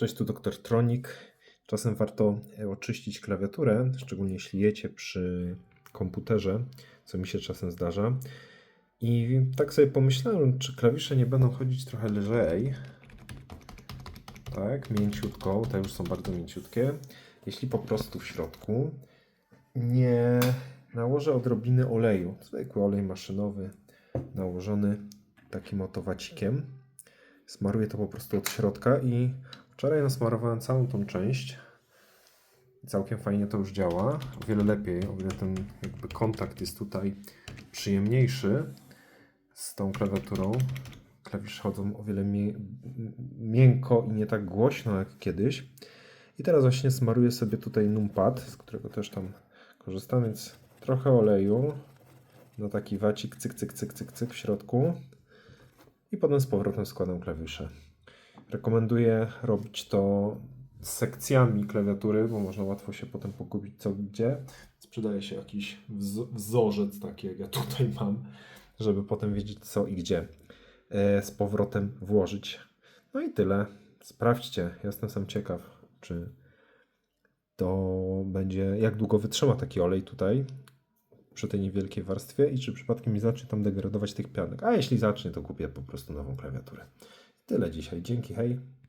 Cześć, tu Dr. Tronik. Czasem warto e, oczyścić klawiaturę, szczególnie jeśli jecie przy komputerze, co mi się czasem zdarza. I tak sobie pomyślałem, czy klawisze nie będą chodzić trochę lżej. Tak, mięciutko, te już są bardzo mięciutkie. Jeśli po prostu w środku nie nałożę odrobiny oleju, zwykły olej maszynowy, nałożony takim oto wacikiem. Smaruję to po prostu od środka i wczoraj nasmarowałem całą tą część. Całkiem fajnie to już działa. O wiele lepiej, o wiele ten jakby kontakt jest tutaj przyjemniejszy z tą klawiaturą. Klawisze chodzą o wiele mie- miękko i nie tak głośno jak kiedyś. I teraz właśnie smaruję sobie tutaj numpad, z którego też tam korzystam, więc trochę oleju na taki wacik, cyk, cyk, cyk, cyk, cyk w środku i potem z powrotem składam klawisze. Rekomenduję robić to sekcjami klawiatury, bo można łatwo się potem pogubić co gdzie. Sprzedaje się jakiś wzo- wzorzec taki, jak ja tutaj mam, żeby potem wiedzieć co i gdzie e, z powrotem włożyć. No i tyle. Sprawdźcie. Jestem sam ciekaw, czy to będzie, jak długo wytrzyma taki olej tutaj przy tej niewielkiej warstwie i czy przypadkiem nie zacznie tam degradować tych pianek. A jeśli zacznie, to kupię po prostu nową klawiaturę. Tyle dzisiaj. Dzięki, hej.